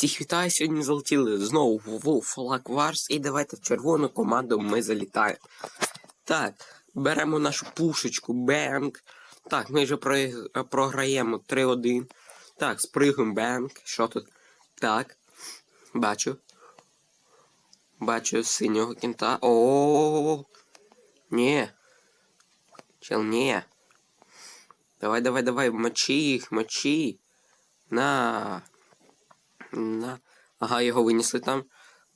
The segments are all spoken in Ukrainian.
Всіх вітаю, сьогодні залетіли знову в Flag Wars і давайте в червону команду ми залітаємо. Так, беремо нашу пушечку, бенк. Так, ми вже програємо 3-1. Так, спригуємо бенк. Що тут? Так. Бачу. Бачу синього кінта. О. Ні. Чел, ні. Давай, давай, давай, мочи їх, мочи. На. На. Ага, його винесли там.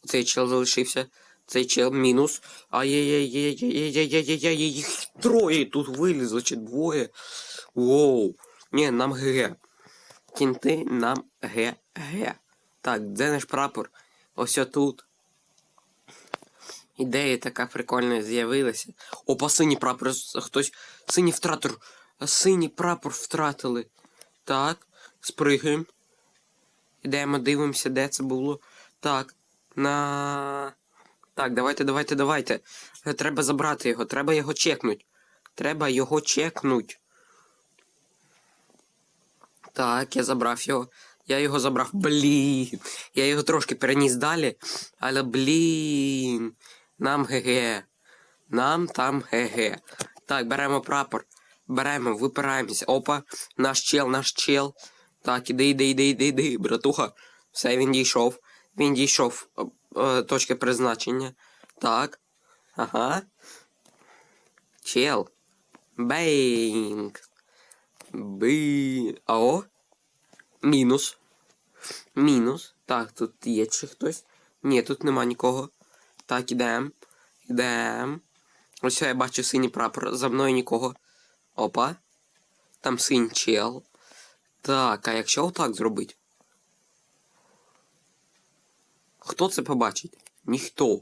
Цей чел залишився. Цей чел мінус. Ай-яй-яй-яй-яй-яй-яй-яй-яй. Їх троє тут вилізли чи двоє. Воу. Ні, нам ГГ. Кінти нам ГГ. Так, де наш прапор? Ось отут. Ідея така прикольна з'явилася. Опа, синій прапор. Хтось. Синій втратор. Синій прапор втратили. Так, спригаємо. Ідемо, дивимося, де це було. Так. На. Так, давайте, давайте, давайте. Е, Треба забрати його, треба його чекнуть. Треба його чекнуть. Так, я забрав його. Я його забрав. Блін. Я його трошки переніс далі. Але блін. Нам ГГ. Нам там ГГ. Так, беремо прапор. Беремо, випираємося. Опа, наш чел, наш чел. Так, іди, іди, іди, іди, іди, братуха. Все, він дійшов. Він дійшов. Е, е, точки призначення. Так. Ага. Чел. Бейнг. Би. Ао. Мінус. Мінус. Так, тут є чи хтось. Ні, тут нема нікого. Так, ідем. Ідем. Ось я бачу синій прапор. За мною нікого. Опа. Там синій чел. Так, а якщо отак зробити? Хто це побачить? Ніхто.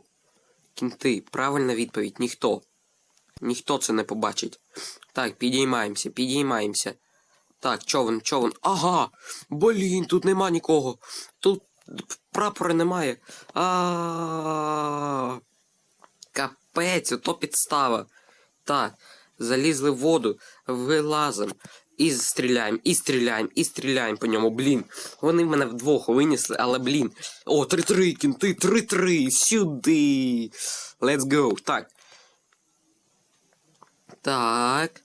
Кінти, правильна відповідь, ніхто. Ніхто це не побачить. Так, підіймаємося, підіймаємося. Так, човен, човен. Ага! Блін, тут нема нікого. Тут прапора немає. А. Капець, ото підстава. Так, залізли в воду, вилазимо. І стріляємо, і стріляємо, і стріляємо по ньому, блін. Вони мене вдвох винесли, але блін. О, 3-3, кінти, 3-3, сюди. Let's go. Так. Так.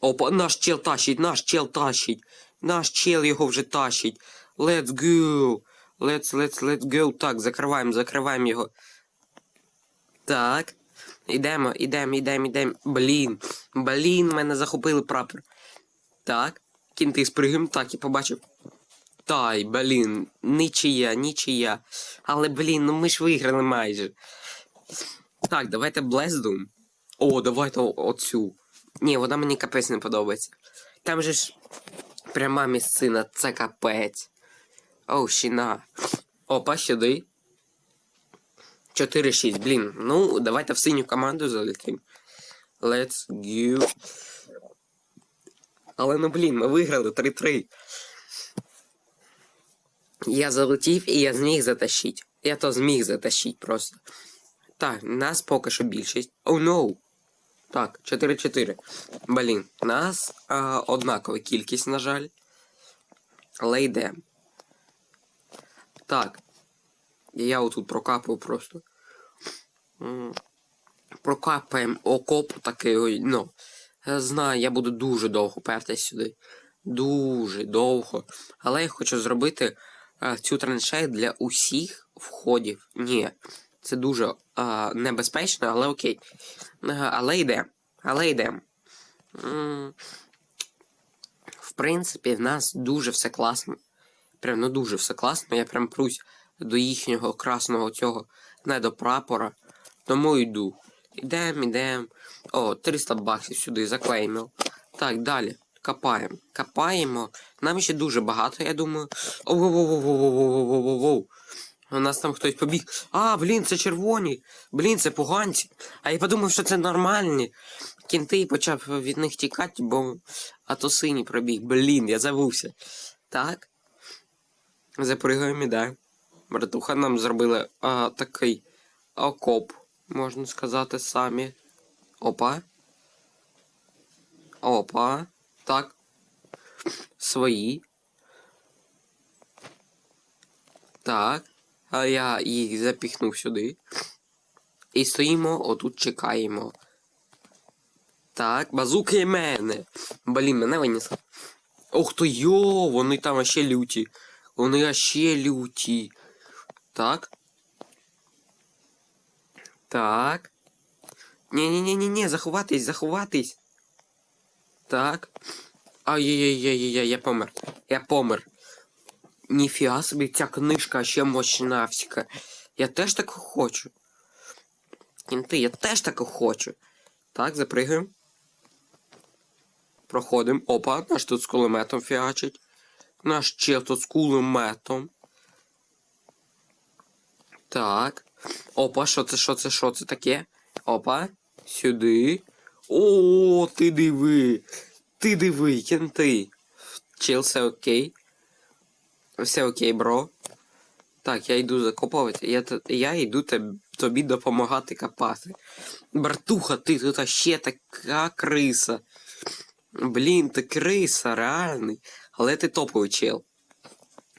Опа, наш чел тащить, наш чел тащить. Наш чел його вже тащить. Let's go. Let's, let's, let's go. Так, закриваємо, закриваємо його. Так. Ідемо, ідемо, ідемо, ідемо. Блін. Блін, мене захопили прапор. Так. Кінти спригим, так, я побачив. Тай, блін, нічия, нічия. Але, блін, ну ми ж виграли майже. Так, давайте Blessdoom. О, давайте оцю. Ні, вона мені капець не подобається. Там же ж пряма місцина, це капець. Оу, щіна. Опа, сюди. 4-6, блін. Ну, давайте в синю команду залетим. Let's go. Але ну блін, ми виграли 3-3. Я залетів і я зміг затащити. Я то зміг затащити просто. Так, нас поки що більшість. Оу, oh, no. Так, 4-4. Блін, нас а, однакова кількість, на жаль. Але йде. Так. Я отут прокапаю просто. Прокапаємо окоп такий, ну. Я знаю, я буду дуже довго пертись сюди. Дуже довго. Але я хочу зробити е, цю траншею для усіх входів. Ні, це дуже е, небезпечно, але окей. Е, але йде. Але йде. В принципі, в нас дуже все класно. Прям ну дуже все класно. Я прям прусь до їхнього красного цього, не до прапора. Тому йду. Ідем, ідем. О, 300 баксів сюди заклеїмо. Так, далі. Копаємо. Копаємо. Нам ще дуже багато, я думаю. Оу-воу-воу-воу-воу-воу-воу-воу. У нас там хтось побіг. А, блін, це червоні. Блін, це поганці. А я подумав, що це нормальні. Кінти почав від них тікати, бо. А то синій пробіг. Блін, я забувся. Так. Запригаємо, да. Братуха нам зробили а, такий окоп, можна сказати, самі. Опа. Опа. Так. Свої. Так. А я їх запіхнув сюди. І стоїмо, отут чекаємо. Так, базуки мене. Блін, мене винесло. Ох то йо, вони там ще люті. Вони ще люті. Так. Так. Ні-ні-ні-ні, заховатись, заховатись. Так. Ай-яй-яй-яй-яй, я помер. Я помер. Ніфіга собі, ця книжка ще мощна всяка. Я теж так хочу. Кінти, я теж так хочу. Так, запригаємо. Проходимо. Опа, наш тут з кулеметом фіачить. Наш чел тут з кулеметом. Так. Опа, що це, що це, що це таке? Опа. Сюди. О, ти диви. Ти диви, кінти. Чел, все окей. Все окей, бро. Так, я йду закопувати. Я, я йду тобі допомагати копати. Братуха, ти тут ще така криса. Блін, ти криса, реальний. Але ти топовий чел.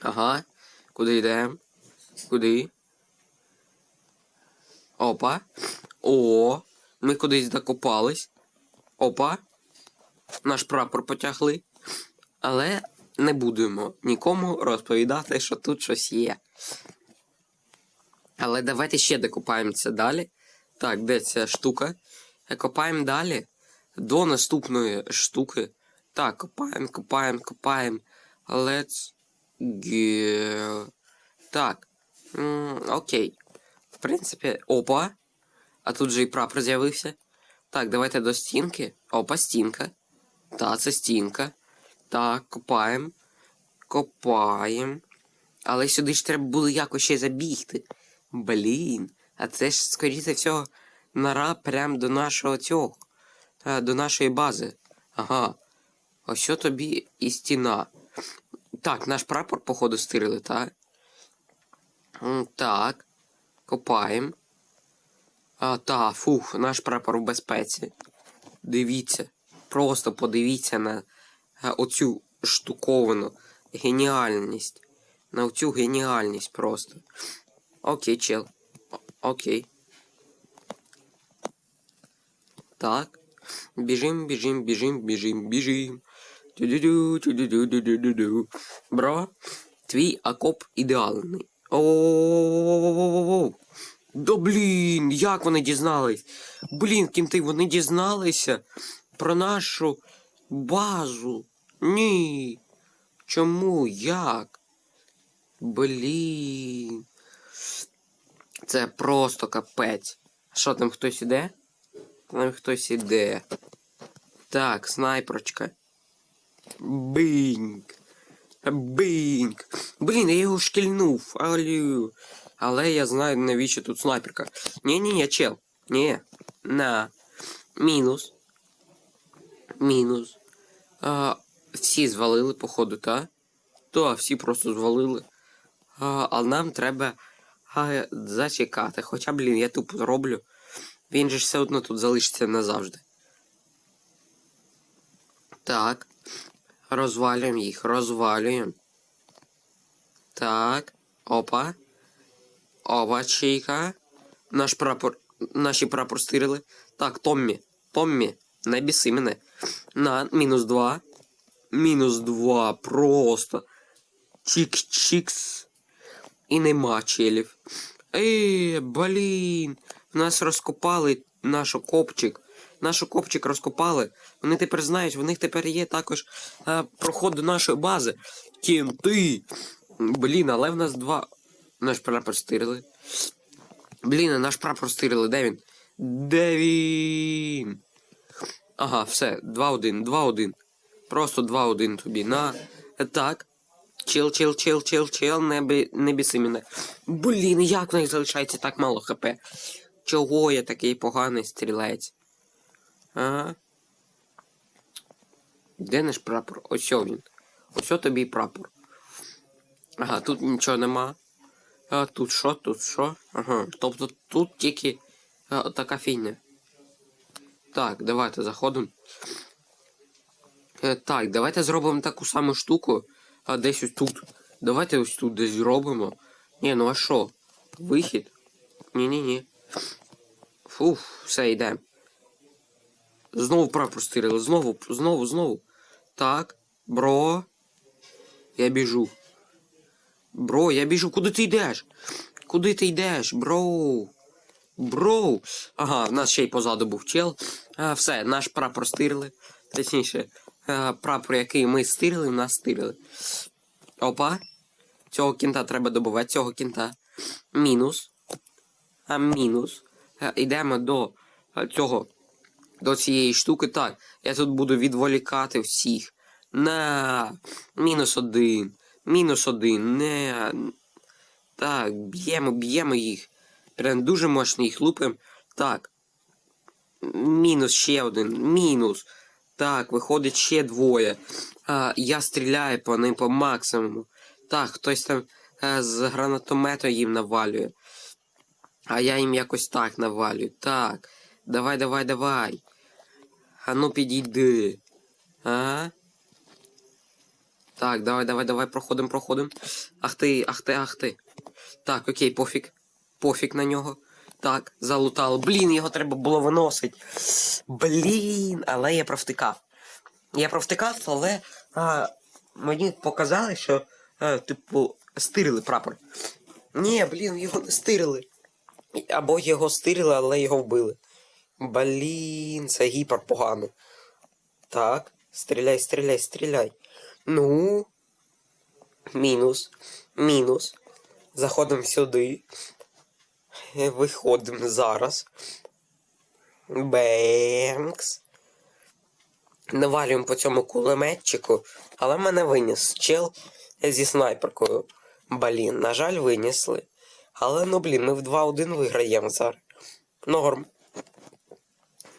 Ага. Куди йдемо? Куди? Опа. О, ми кудись докопались. Опа. Наш прапор потягли. Але не будемо нікому розповідати, що тут щось є. Але давайте ще докопаємося далі. Так, де ця штука? Е, Копаємо далі до наступної штуки. Так, копаємо, копаємо, копаємо. Let's go. Так. М, окей. В принципі, опа. А тут же і прапор з'явився. Так, давайте до стінки. Опа, стінка. Та, це стінка. Так, копаємо. Копаємо. Але сюди ж треба було якось ще забігти. Блін. А це ж, скоріше всього, нора прям до нашого цього. е, До нашої бази. Ага. Ось тобі і стіна. Так, наш прапор, походу, стирили, так? Так. Копаємо. А, та, фух, наш прапор у безпеці. Дивіться. Просто подивіться на е, оцю штуковину. Геніальність. На оцю геніальність просто. Окей, чел. Окей. Так. Біжим, біжим, біжим, біжим, біжим. Бро, твій окоп ідеальний. О. Да блін, як вони дізнались? Блін, кінти, вони дізналися про нашу базу. Ні. Чому? Як? Блін. Це просто капець. Що там хтось іде? Там хтось іде. Так, снайперочка. Біньк. Біньк. Блін, я його шкільнув. Алю. Але я знаю, навіщо тут снайперка. Ні-ні-ні, чел. Ні. На. Мінус. Мінус. А, всі звалили, походу, та? Та, всі просто звалили. А, а нам треба а, зачекати. Хоча, блін, я тупо зроблю. Він же все одно тут залишиться назавжди. Так. Розвалюємо їх, розвалюємо. Так. Опа. Опа, чайка. Наш прапор. Наші прапор стирили. Так, Томмі. Томмі. Не біси мене. На, мінус два. Мінус два. Просто. Чик-чикс. І нема челів. Ей, блін. Нас розкопали наш окопчик. Наш окопчик розкопали. Вони тепер знають, в них тепер є також е, проход до нашої бази. Кінти. Блін, але в нас два. Наш прапор стирили. Блін, наш прапор стирили. Де він? Де він? Ага, все, 2-1, 2-1. Просто 2-1 тобі. На. Так. Чил, чил, чил, чил, чил, не, бі, не біси мене. Блін, як в них залишається так мало хп? Чого я такий поганий стрілець? Ага. Де наш прапор? Ось він. Ось тобі прапор. Ага, тут нічого нема. А тут що, тут що? Ага. Тобто тут тільки а, така фігня. Так, давайте заходимо. Е, так, давайте зробимо таку саму штуку. А десь ось тут. Давайте ось тут десь зробимо. Ні, ну а що? Вихід? Ні-ні-ні. Фух, все, йдемо. Знову прапор стирили. Знову, знову, знову. Так, бро. Я біжу. Бро, я біжу. Куди ти йдеш? Куди ти йдеш, бро? Бро. Ага, в нас ще й позаду був чел. А, все, наш прапор стирили. Точніше, а, прапор, який ми стирили, в нас стирили. Опа. Цього кінта треба добувати, цього кінта. Мінус. А мінус. Йдемо до цього. До цієї штуки. Так, я тут буду відволікати всіх. На. Мінус один. Мінус один. Не. Так, б'ємо, б'ємо їх. Прям дуже мощно їх лупим. Так. Мінус ще один. Мінус. Так, виходить ще двоє. А, я стріляю по ним по максимуму. Так, хтось там е, з гранатомета їм навалює. А я їм якось так навалюю. Так. Давай, давай, давай. А ну підійди. А? Так, давай, давай, давай, проходим, проходим. Ах ти, ах ти, ах ти. Так, окей, пофіг. Пофіг на нього. Так, залутало. Блін, його треба було виносити. Блін, але я провтикав. Я провтикав, але а, мені показали, що, а, типу, стирили прапор. Ні, блін, його не стирили. Або його стирили, але його вбили. Блін, це гіпер погано. Так, стріляй, стріляй, стріляй. Ну. Мінус. Мінус. Заходимо сюди. Виходимо зараз. Бенкс. Навалюємо по цьому кулеметчику, але мене виніс чел зі снайперкою. Блін, на жаль, винесли. Але ну блін, ми в 2-1 виграємо зараз. Норм.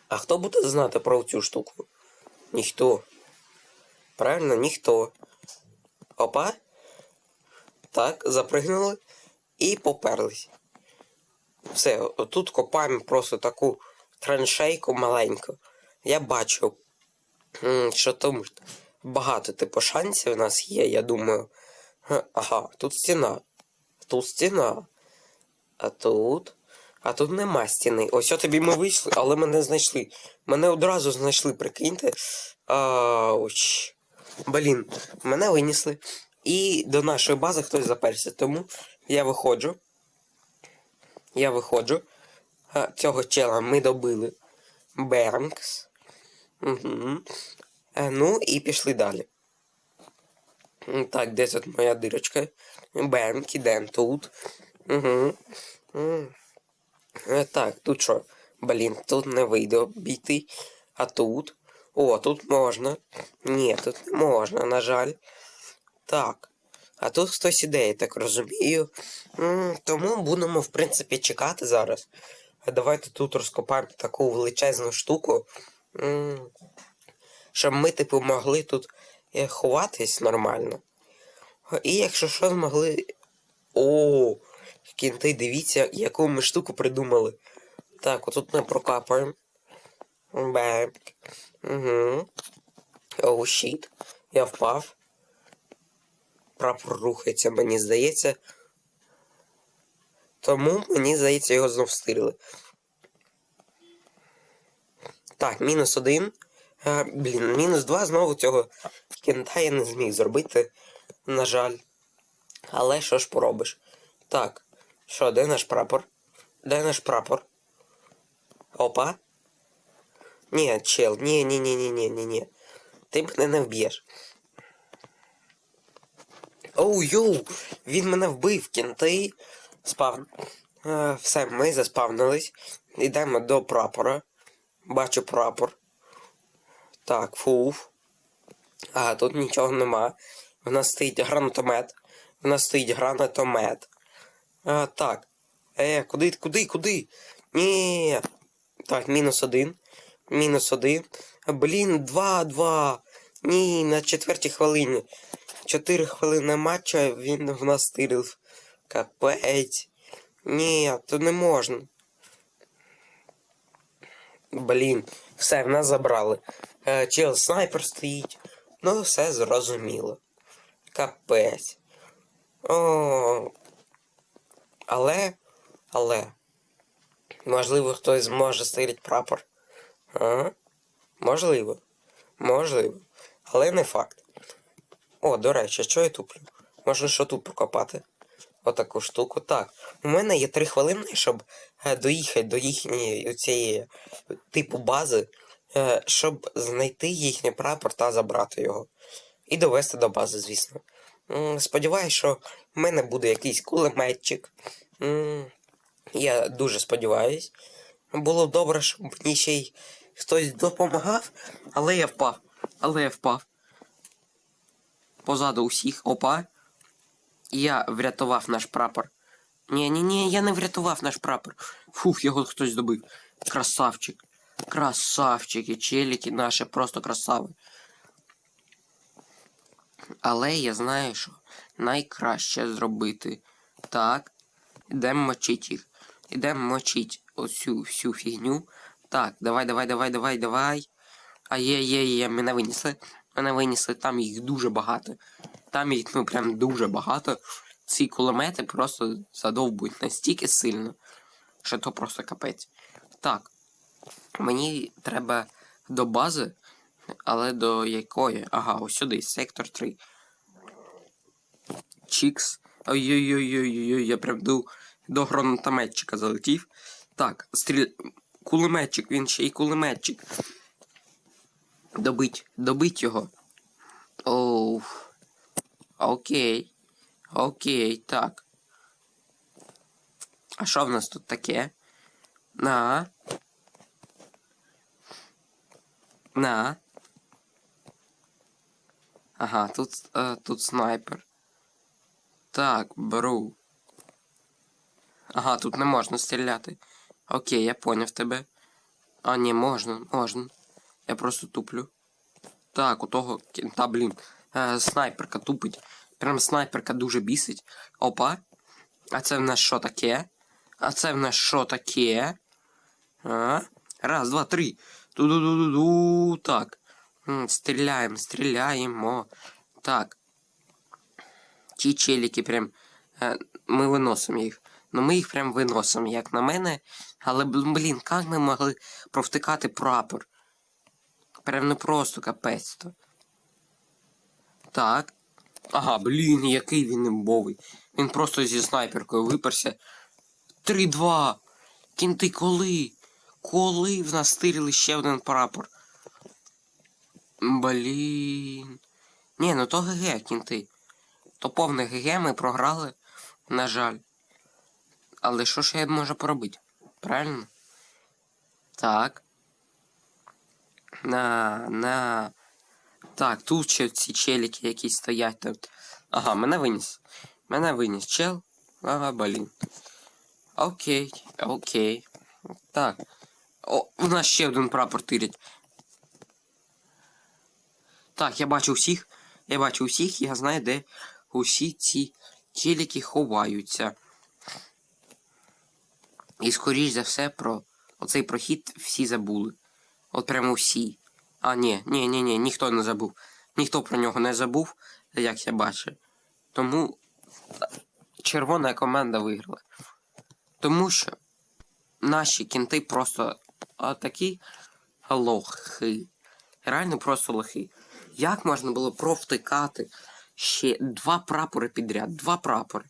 А хто буде знати про цю штуку? Ніхто. Правильно, ніхто. Опа. Так, запригнули і поперлись. Все, отут копаємо просто таку траншейку маленьку. Я бачу, що там багато типу шансів у нас є, я думаю. Ага, тут стіна. Тут стіна. А тут. А тут нема стіни. Ось тобі ми вийшли, але мене знайшли. Мене одразу знайшли, прикиньте. Ауч. Блін, мене винесли. І до нашої бази хтось заперся. Тому я виходжу. Я виходжу. Цього чела ми добили. Бернкс. Угу. Ну і пішли далі. Так, де тут моя дирочка? Бенк, ідем тут. Угу. Так, тут що? Блін, тут не вийде обійти. А тут? О, тут можна. Ні, тут не можна, на жаль. Так. А тут хтось іде, я так розумію. Тому будемо, в принципі, чекати зараз. А Давайте тут розкопаємо таку величезну штуку. Щоб ми, типу, могли тут е, ховатись нормально. І якщо що змогли. О, кінти, дивіться, яку ми штуку придумали. Так, отут ми прокапаємо. Бем. Угу. Оу, щіт. Я впав. Прапор рухається, мені здається. Тому мені здається, його знов стирили. Так, мінус один. А, блін, мінус два знову цього кінта я не зміг зробити, на жаль. Але що ж поробиш? Так, що, де наш прапор? Де наш прапор? Опа. Ні, чел, ні, ні, ні, ні, ні, ні, ні. Ти мене не вб'єш. Оу, йоу! Він мене вбив, кінти. Спав. Е, все, ми заспавнились. Йдемо до прапора. Бачу прапор. Так, фуф. А, тут нічого нема. У нас стоїть гранатомет. У нас стоїть гранатомет. А, так. Е, куди, куди, куди? Ні. Так, мінус один. Мінус один. Блін, два, два. Ні, на четвертій хвилині. Чотири хвилини матча він в нас стирив. Капець. Ні, то не можна. Блін, все, в нас забрали. Е, чел снайпер стоїть. Ну, все зрозуміло. Капець. О. Але, але, можливо, хтось зможе стирити прапор. А? Можливо. Можливо. Але не факт. О, до речі, що я туплю? Можна що тут прокопати? Отаку штуку. Так. У мене є три хвилини, щоб е, доїхати до їхньої цієї типу бази, е, щоб знайти їхній прапор та забрати його. І довести до бази, звісно. Сподіваюсь, що в мене буде якийсь кулеметчик. Я дуже сподіваюсь. Було б добре, щоб мені ще й хтось допомагав, але я впав. Але я впав. Позаду усіх. Опа. Я врятував наш прапор. Ні, ні, ні, я не врятував наш прапор. Фух, його хтось добив. Красавчик. Красавчики, челіки наші просто красави. Але я знаю, що найкраще зробити. Так. Ідемо мочить їх. Ідемо мочить оцю всю фігню. Так, давай, давай, давай, давай, давай. А є, є, є, мене винесли. Мене винесли, там їх дуже багато. Там їх, ну прям дуже багато. Ці кулемети просто задовбують настільки сильно, що то просто капець. Так. Мені треба до бази, але до якої? Ага, ось сюди, сектор 3. Чікс. Ой-ой-ой-ой-ой, я прям до, до гранатометчика залетів. Так, стріль. Кулеметчик, він ще й кулеметчик. Добить, добить його. Оу. Окей. Окей, так. А що в нас тут таке? На. На. Ага, тут, е, тут снайпер. Так, беру. Ага, тут не можна стріляти. Окей, я поняв тебе. А, ні, можна, можна. Я просто туплю. Так, у того кінта, блін. Е, снайперка тупить. Прям снайперка дуже бісить. Опа. А це в нас що таке? А це в нас що таке? А? Раз, два, три. Ду-ду-ду-ду-ду. Так. Стріляємо, стріляємо. Так. Ті челіки прям. Е, ми виносимо їх. Ну ми їх прям виносимо, як на мене. Але, блін, як ми могли провтикати прапор? Прям не просто капець то. Так. Ага, блін, який він імбовий. Він просто зі снайперкою виперся. 3-2. Кінти коли? Коли в нас стирили ще один прапор? Блін. Ні, ну то ГГ, кінти. То повне ГГ ми програли, на жаль. Але що ж я можу поробити? Правильно? Так. На, на. Так, тут ще ці челіки якісь стоять тут. Ага, мене виніс. Мене виніс чел. Ага, блін. Окей, окей. Так. О, у нас ще один прапор тирять. Так, я бачу всіх. Я бачу всіх, я знаю, де усі ці челіки ховаються. І скоріш за все про оцей прохід всі забули. От прямо всі. А, ні, ні, ні, ні, ніхто не забув. Ніхто про нього не забув, як я бачу. Тому червона команда виграла. Тому що наші кінти просто такі лохи. Реально просто лохи. Як можна було провтикати ще два прапори підряд? Два прапори.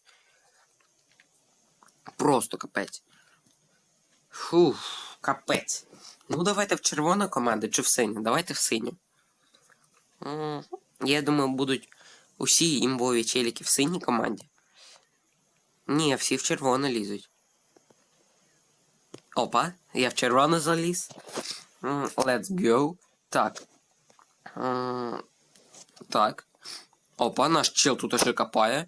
Просто капець. Фух, капець. Ну, давайте в червону команду чи в синю. Давайте в синю. Я думаю, будуть усі імбові челіки в синій команді. Ні, всі в червону лізуть. Опа, я в червону заліз. Let's go. Так. Так. Опа, наш чел тут ще копає.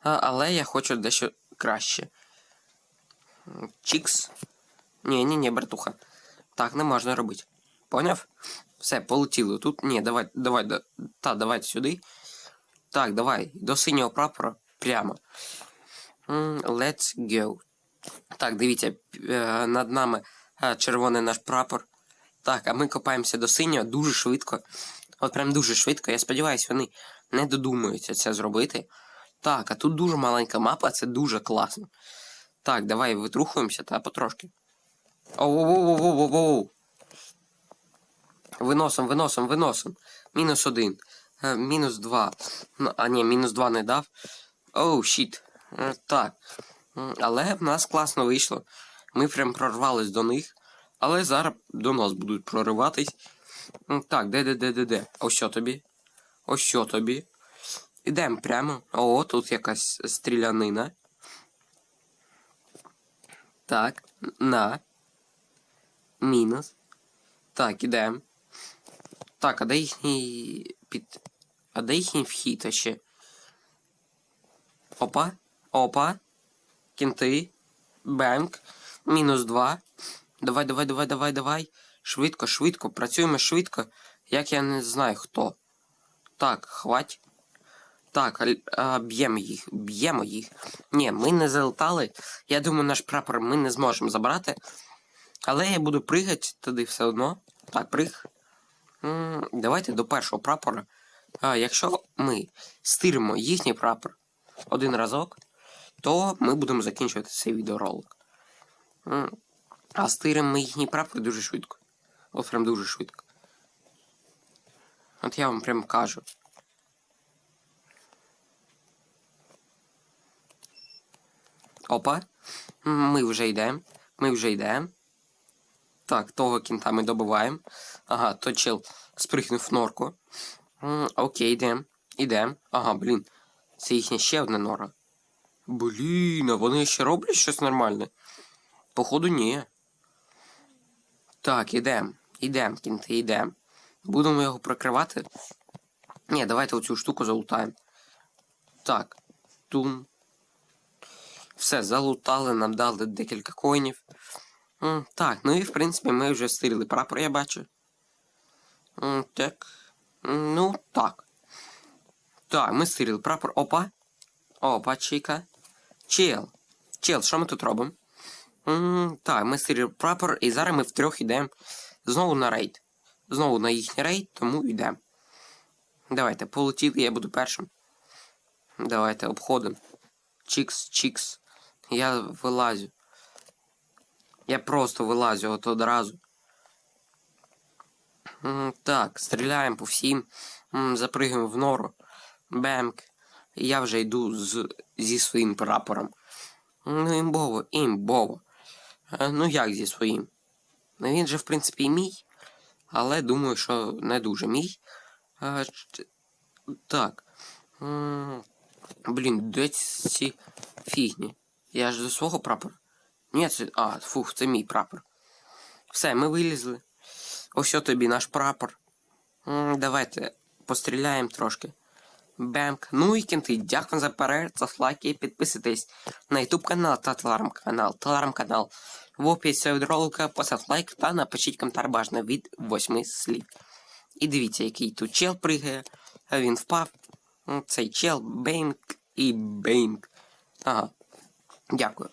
Але я хочу дещо краще. Чікс. Ні, ні, ні, братуха. Так не можна робити. Поняв? Все, полетіло. Тут. Ні, давай, давай, да, та, давай сюди. Так, давай. До синього прапора. Прямо. Let's go. Так, дивіться, е, над нами е, червоний наш прапор. Так, а ми копаємося до синього дуже швидко. От прям дуже швидко. Я сподіваюся, вони не додумаються це зробити. Так, а тут дуже маленька мапа, це дуже класно. Так, давай витрухуємося та потрошки. Оу-оу-оу-оу-оу-оу. Виносом, виносом, виносом. Мінус один. Е, мінус два. Ну, а ні, мінус два не дав. Оу, щіт. Е, Так. Але в нас класно вийшло. Ми прям прорвались до них. Але зараз до нас будуть прориватись. Так, де, де, де, де, де? Ось що тобі? Ось що тобі? Ідемо прямо. О, тут якась стрілянина. Так, на. Мінус. Так, ідемо. Так, а де їхній під. А де їхній вхід ще? Опа. Опа. Кінти. Бенк. Мінус два. Давай, давай, давай, давай, давай. Швидко, швидко. Працюємо швидко. Як я не знаю хто. Так, хвать. Так, б'ємо їх, б'ємо їх. Ні, ми не залетали. Я думаю, наш прапор ми не зможемо забрати. Але я буду пригати туди все одно. Так, приг. Давайте до першого прапора. А, якщо ми стиримо їхній прапор один разок, то ми будемо закінчувати цей відеоролик. А стиримо ми їхній прапор дуже швидко. От прям дуже швидко. От я вам прям кажу. Опа. Ми вже йдемо. Ми вже йдемо. Так, того кінта ми добиваємо. Ага, то чел спригнув в норку. М, окей, йдем. Ідем. Ага, блін. Це їхня ще одна нора. Блін, а вони ще роблять щось нормальне? Походу, ні. Так, ідем. Ідем, кінти, ідем. Будемо його прикривати. Ні, давайте оцю штуку залутаємо. Так. Тум. Все, залутали, нам дали декілька коїнів. М, Так, ну і в принципі ми вже стирили прапор, я бачу. М, Так. Ну, так. Так, ми стирили прапор. Опа. Опа, чіка. Чел. Чел, що ми тут робимо? М, Так, ми стирили прапор, і зараз ми втрьох йдемо знову на рейд. Знову на їхній рейд, тому йдемо. Давайте, полетіли, я буду першим. Давайте, обходимо. Чікс, чікс. Я вилазю. Я просто вилазю от одразу. Так, стріляємо по всім. М, Запригуємо в нору. Бемк. Я вже йду з, зі своїм прапором. Ну, імбово, імбово. Е, Ну як зі своїм? Ну він же, в принципі, мій. Але думаю, що не дуже мій. Е, Так. Блін, де ці фігні? Я ж до свого прапора. Ні, це. А, фух, це мій прапор. Все, ми вилізли. Ось тобі наш прапор. Давайте постріляємо трошки. Бемк. Ну і кінти, дякую за перегляд, за лайки підписуйтесь на YouTube канал та телеграм-канал. Телеграм-канал. В описі цього ролика поставте лайк та напишіть коментар бажано від восьми слів. І дивіться, який тут чел пригає. Він впав. Цей чел, бейнк і бейнк. Ага. Дякую.